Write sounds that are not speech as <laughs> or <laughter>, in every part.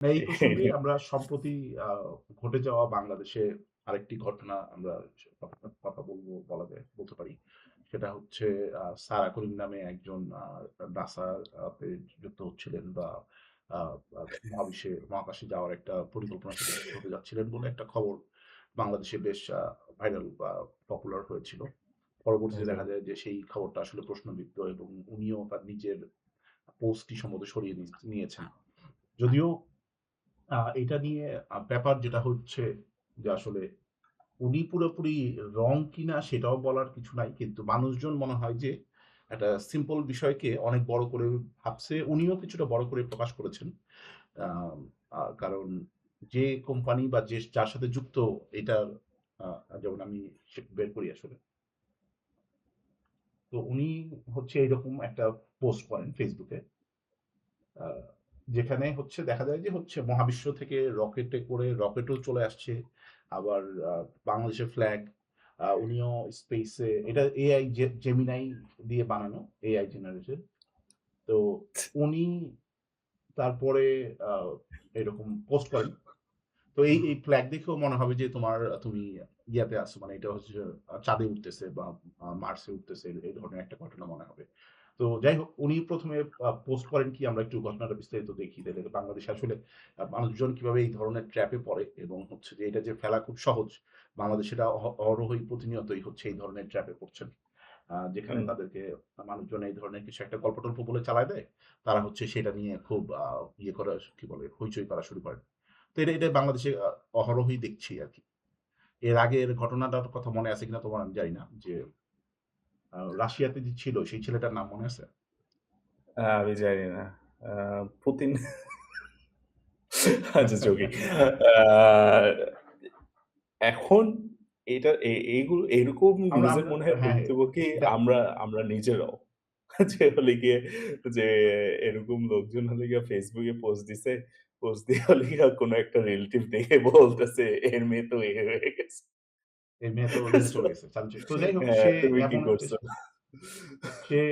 এই <laughs> প্রসঙ্গে আমরা সম্প্রতি ঘটে যাওয়া বাংলাদেশে আরেকটি ঘটনা আমরা কথা বলব বলা যায় বলতে পারি। সেটা হচ্ছে সারা করিম নামে একজন আ নাসা তে যুক্ত হচ্ছিলেন বা মহাবিশ্বে মহাকাশে যাওয়ার একটা পরিকল্পনা হতে <laughs> যাচ্ছিলেন বলে একটা খবর বাংলাদেশে বেশ ভাইরাল বা পপুলার হয়েছিল। পরবর্তীতে দেখা যায় যে সেই খবরটা আসলে প্রশ্নবিদ্ধ এবং উনিও তার নিজের পোস্টটি সম্ভবত সরিয়ে নিয়েছেন। যদিও আ এটা নিয়ে ব্যাপার যেটা হচ্ছে যে আসলে উনি পুরোপুরি রং কিনা সেটাও বলার কিছু নাই। কিন্তু মানুষজন মনে হয় যে একটা সিম্পল বিষয়কে অনেক বড় করে ভাবছে। উনিও কিছুটা বড় করে প্রকাশ করেছেন। কারণ যে কোম্পানি বা যে যার সাথে যুক্ত এটার যেমন আমি বের করি আসলে। তো উনি হচ্ছে এরকম একটা পোস্ট করেন। আ যেখানে হচ্ছে দেখা যায় যে হচ্ছে মহাবিশ্ব থেকে রকেটে করে রকেটও চলে আসছে। আবার বাংলাদেশের ফ্ল্যাগ উনিও স্পেসে এটা এআই জেমিনাই দিয়ে বানানো, এআই জেনারেটেড। তো উনি তারপরে এরকম পোস্ট করেন। তো এই, এই ফ্ল্যাগ দেখেও মনে হবে যে তোমার তুমি ইয়াতে আছো মানে এটা হচ্ছে চাঁদে উঠতেছে বা মার্সে উঠতেছে এই ধরনের একটা ঘটনা মনে হবে। তো যাই হোক উনি প্রথমে পোস্ট করেন কি আমরা একটু ঘটনাটা বিস্তারিত দেখি। তাইলে বাংলাদেশে আসলে মানুষজন কীভাবে এই ধরনের ট্র্যাপে পড়ে এবং হচ্ছে যে এটা যে ফেলা খুব সহজ। বাংলাদেশে এটা অহ প্রতিনিয়তই হচ্ছে এই ধরনের ট্র্যাপে পড়ছেন। যেখানে তাদেরকে মানুষজন এই ধরনের কিছু একটা গল্প-টল্প বলে চালায় দেয়। তারা হচ্ছে সেটা নিয়ে খুব ইয়ে করা কি বলে হইচই করা শুরু করে। তো এটা, এটা বাংলাদেশে অহরহই দেখছি আর কি এর আগের ঘটনাটার কথা মনে আছে কিনা তোমার আমি জানি না। যে রাশিয়াতে যে ছিল সেই ছেলেটার নাম মনে আছে? আমি জানি না। পুতিন আচ্ছা জোকিং। এখন এটা এ এগুলো এরকম নিউজের মনে হয় হ্যাঁ, ভুক্তভোগী দা আমরা, আমরা নিজেরাও। যে হলে গিয়ে যে এরকম লোকজন হলে গিয়ে এ পোস্ট দিছে। পোস্ট দিয়ে হলে গিয়ে কোন একটা রিলেটিভ দেখে বলতেছে এর মেয়ে তো এ হয়ে গেছে। <laughs> <laughs> <laughs> এর মেয়ে তো চলে গেছে। চাঁদে চলে তো যাই হোক সে এমন সে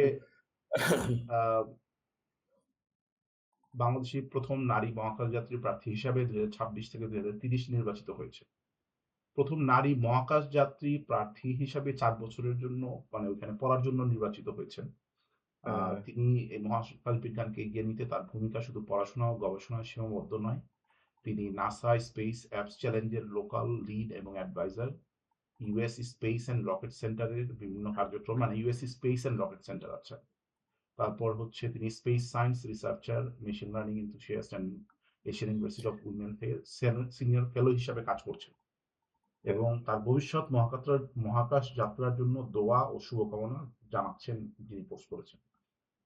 বাংলাদেশের ১ম নারী মহাকাশযাত্রী প্রার্থী হিসাবে ২০২৬ থেকে ২০৩০ নির্বাচিত হয়েছে। ১ম নারী মহাকাশযাত্রী প্রার্থী হিসাবে ৪ বছরের জন্য মানে ওইখানে পড়ার জন্য নির্বাচিত হয়েছেন। হ্যাঁ। তিনি এই মহাকাশ বিজ্ঞানকে এগিয়ে নিতে তার ভূমিকা শুধু পড়াশোনা ও গবেষণায় সীমাবদ্ধ নয়। তিনি নাসা স্পেস অ্যাপস চ্যালেঞ্জের লোকাল লিড এবং advisor. US space and rocket সেন্টারের বিভিন্ন কার্যক্রম মানে US space and rocket centre আছে তারপর হচ্ছে তিনি space science researcher, machine learning enthusiast and Asian University of Women থেকে সিনিয়র ফেলো হিসাবে কাজ করছেন। এবং তার ভবিষ্যৎ মহাকাত্রার মহাকাশ যাত্রার জন্য দোয়া ও শুভকামনা জানাচ্ছেন যিনি পোস্ট করেছেন।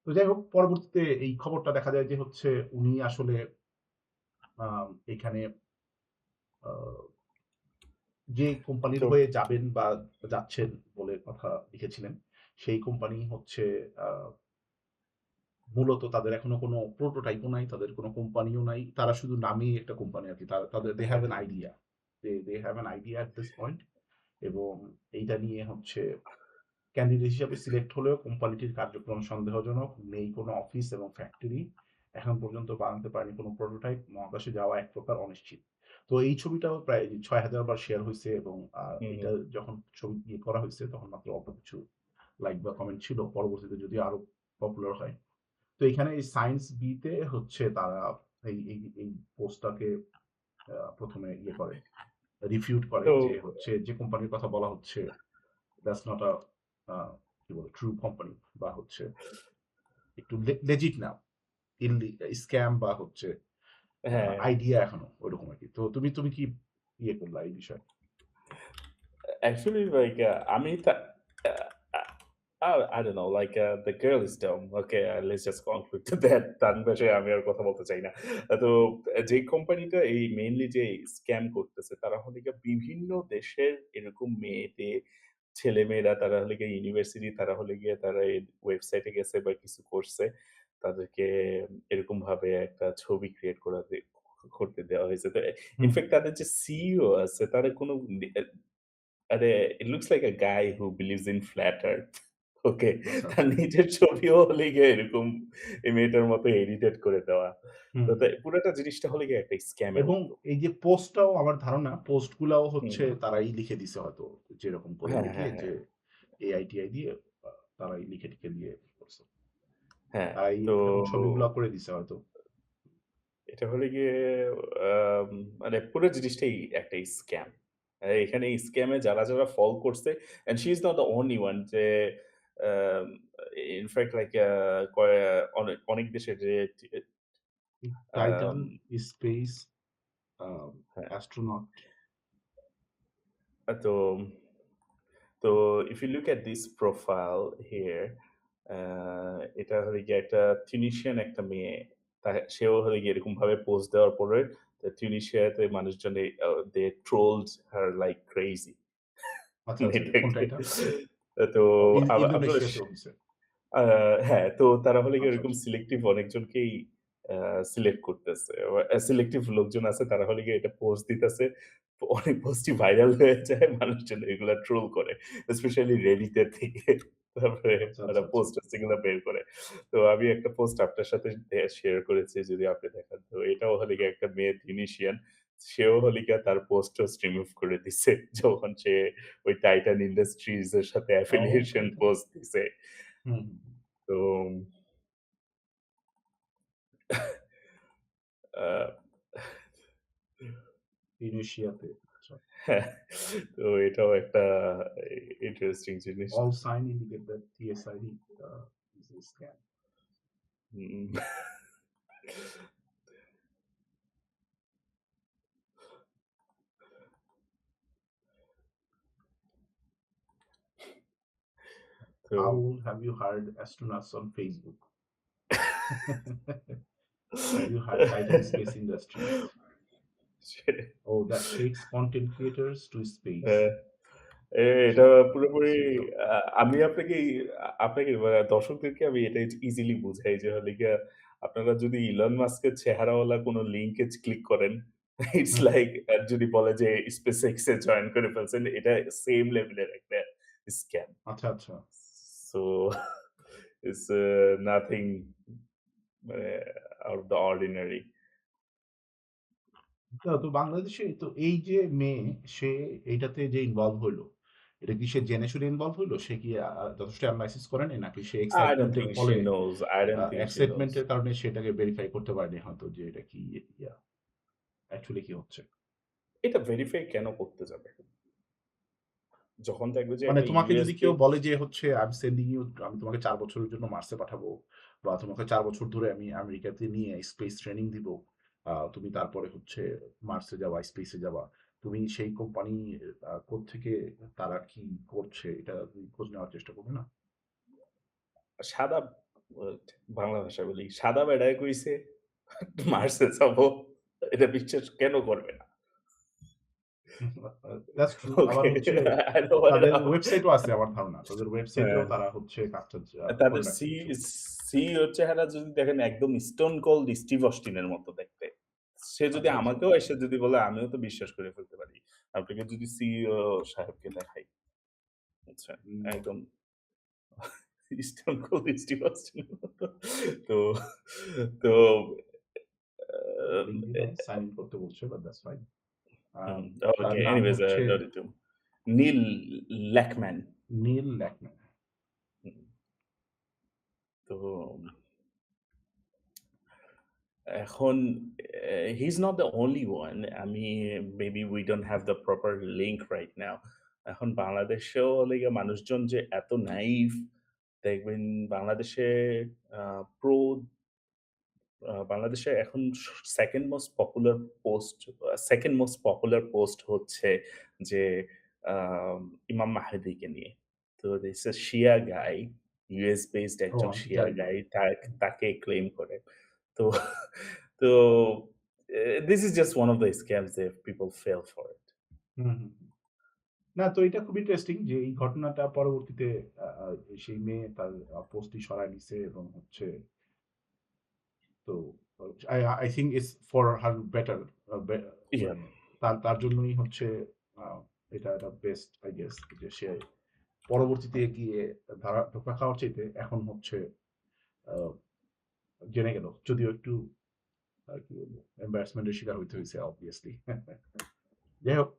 তো যাই হোক পরবর্তীতে এই খবরটা দেখা যায় যে হচ্ছে উনি আসলে এখানে যে কোম্পানির হয়ে যাবেন বা যাচ্ছেন বলে কথা লিখেছিলেন, সেই কোম্পানি হচ্ছে মূলত তাদের এখনও কোনো প্রোটোটাইপও নাই, তাদের কোনো কোম্পানিও নাই। তারা শুধু নামেই একটা কোম্পানি আরকি। তারা তাদের they have an idea. They they have an idea at this point এবং এইটা নিয়ে হচ্ছে ক্যান্ডিডেট হিসাবে সিলেক্ট হলেও কোম্পানিটির কার্যক্রম সন্দেহজনক। নেই কোনো অফিস এবং ফ্যাক্টরি। এখন পর্যন্ত বানাতে পারেনি কোনো প্রোটোটাইপ। মহাকাশে যাওয়া এক প্রকার অনিশ্চিত। তো এই ছবিটাও প্রায় ৬০০০ বার শেয়ার হয়েছে এবং এটা যখন ছবি ইয়ে করা হইছে তখন মাত্র অল্প কিছু লাইক বা কমেন্ট ছিল। পরবর্তীতে যদিও আরও পপুলার হয়। তো এখানে এই সায়েন্স বি তে হচ্ছে তারা এই এই এই পোস্টটাকে ১ম ইয়ে করে, রিফিউট করে যে হচ্ছে যে কোম্পানির কথা বলা হচ্ছে that's নট আ কি বলে ট্রু কোম্পানি বা হচ্ছে একটু লেজিট না। স্ক্যাম বা হচ্ছে হ্যাঁ। আইডিয়া এখনও ওইরকম আর কি তো তুমি তুমি কি ইয়ে করলা এই বিষয়ে? Actually like uh, আমি তা আ I I don't know like uh, the girl is dumb. Okay, uh, let's just conclude to <laughs> that. তার বিষয়ে আমি আর কথা বলতে চাই না। তো যে কোম্পানিটা এই মেইনলি যে স্ক্যাম করতেছে তারা হলে বিভিন্ন দেশের এরকম মেয়ে-টেয়ে, ছেলেমেয়েরা তারা হলে গিয়ে ইউনিভার্সিটি তারা হলে গিয়ে তারা এই ওয়েবসাইটে গেছে বা কিছু করছে। তাদেরকে এরকম ভাবে একটা ছবি ক্রিয়েট করা করতে দেওয়া হয়েছে। ইনফেক্ট তাদের যে সিইও আছে তারা কোনো আরে looks like a guy who believes in flat earth. ওকে। তার। নিজের ছবিও হলে গিয়ে এরকম মেয়েটার মতো এডিটেড করে দেওয়া। তো পুরাটা জিনিসটা হলে গিয়ে একটা স্ক্যামের এবং এই যে পোস্টটাও আমার ধারণা পোস্ট গুলাও হচ্ছে তারাই লিখে দিছে হয়তো। যেরকম করে হ্যাঁ, লিখে হ্যাঁ, যে হ্যাঁ। এআই-টিআই দিয়ে তারাই লিখে-টিখে দিয়ে করছে। হ্যাঁ, তাই তো এরকম করে দিছে হয়তো। এটা হলে গিয়ে মানে পুরো জিনিসটাই একটা স্ক্যাম। এখানে স্ক্যামে যারা, যারা ফল করছে and she is not the only one যে আম ইনফেক্ট লাইক অনেক, অনেক দেশের যে টাইটান, স্পেস। অ্যাস্ট্রোনট। তো তো you look at this profile here আ এটা হলে গিয়ে একটা টিউনিশিয়ান একটা মেয়ে। সেও হলে গিয়ে এরকমভাবে পোস্ট দেওয়ার পরে টিউনিশিয়াতে মানুষজন আচ্ছা, আচ্ছা। কোনটা মেয়েটাকে। এটা? তো হ্যাঁ, তো তারা হলে গিয়ে আচ্ছা, এরকম আচ্ছা। সিলেক্টিভ অনেকজনকেই আ সিলেক্ট করতেছে। সিলেক্টিভ লোকজন আছে তারা হলে গিয়ে এটা পোস্ট দিতেছে। অনেক পোস্টই ভাইরাল হয়ে যায়। মানুষজন এগুলা ট্রোল করে। স্পেশালি এর থেকে। তারপরে তারা। পোস্ট এগুলা বের করে। তো আমি একটা পোস্ট আপনার সাথে শেয়ার করেছি যদি আপনি দেখেন। তো এটাও হলে একটা মেয়ে টিউনিশিয়ান। সেও হলে তার পোস্ট-টোস্ট রিমুভ করে দিছে। <laughs> যখন সে ওই টাইটান ইন্ডাস্ট্রিজ এর সাথে অ্যাফিলিয়েশন পোস্ট দিছে। হুম, হুম। তো। আচ্ছা। হ্যাঁ, তো এটাও একটা Interesting, All sign in, you get the TSID uh, scan. <laughs> How old have you hired astronauts on Facebook? <laughs> have you hired hiding space <laughs> industry? oh, that takes content creators to space. Uh, এটা পুরোপুরি। আমি আপনাকে আপনাকে মানে দর্শকদেরকে আমি এটা easily বুঝাই যে হলে গিয়া আপনারা যদি ইলন মাস্কের চেহারাওয়ালা কোন লিংকে ক্লিক করেন, <laughs> ইটস লাইক যদি বলে যে SpaceX এ জয়েন করে ফেলছেন, এটা সেম লেভেলের একটা স্ক্যাম। আচ্ছা, আচ্ছা। সো ইটস নাথিং মানে আউট অফ দ্য অর্ডিনারি। তো বাংলাদেশে তো এই যে মেয়ে সে এইটাতে যে ইনভলভ হইল, এটা কি সে জেনে শুনে ইনভলভ হইল? সে কি যথেষ্ট এনালাইসিস করে নাই? নাকি সে I don't এক্সাইটমেন্ট এর think ফলে she knows. I uh don't think she excitement knows. এর কারণে সেটাকে ভেরিফাই করতে পারেনি হয়তো যে এটা কি অ্যাকচুয়ালি কি হচ্ছে? এটা ভেরিফাই কেন করতে যাবে? যখন দেখবে যে মানে তোমাকে যদি কেউ বলে যে হচ্ছে আই এম সেন্ডিং ইউ আমি তোমাকে ৪ বছরের জন্য মার্সে পাঠাবো বা তোমাকে ৪ বছর ধরে আমি আমেরিকাতে নিয়ে স্পেস ট্রেনিং দিব। তুমি তারপরে হচ্ছে মার্সে যাবা, স্পেসে যাবা। তুমি সেই কোম্পানি কোত্থেকে তারা কি করছে এটা তুমি খোঁজ নেওয়ার চেষ্টা করবে না? সাদা বাংলা ভাষা বলি। সাদা বেডায় কইছে মার্সে যাব। এটা বিশ্বাস কেন করবে না? ওয়েবসাইটও আছে আমার ধারণা। তাদের ওয়েবসাইটেও হ্যাঁ। তারা হচ্ছে কাজটা তাদের সি। সিইওর চেহারা যদি দেখেন একদম স্টোন কোল্ড স্টিভ অস্টিনের মতো দেখতে। সে যদি আচ্ছা, আচ্ছা। আমাকেও এসে যদি বলে আমিও তো বিশ্বাস করে ফেলতে পারি। আপনাকে যদি সিইও সাহেবকে দেখাই। হুম। একদম তো তো সাইন করতে বলছে but that's fine. Okay anyways Neil Lackman. Neil Lackman. Hmm. তো এখন he is not the only one. আমি maybe we don't have the proper link right now. এখন বাংলাদেশেও হলে গিয়ে মানুষজন যে এত নাইভ দেখবেন বাংলাদেশে প্রো বাংলাদেশে এখন স 2nd most popular post 2nd most popular post হচ্ছে যে ইমাম মাহদিকে নিয়ে। তো দিস শিয়া গাই, ইউএস বেসড একজন শিয়া না। গাই তাকে ক্লেইম করে। তো তো this is just one of the scams that people fell for it. না তো এটা খুব ইন্টারেস্টিং যে এই ঘটনাটা পরবর্তীতে সেই মেয়ে তার পোস্টটি সরায় নিছে এবং হচ্ছে তো I I think it's far her better মানে তার তার জন্যই হচ্ছে এটা এটা বেস্ট আই গেস যে সে পরবর্তীতে গিয়ে ধারা ধোঁকা খাওয়ার চাইতে এখন হচ্ছে জেনে গেল। যদিও একটু আর কি বলব এম্বারাসমেন্টের শিকার হইতে হয়েছে obviously <laughs> যাই হোক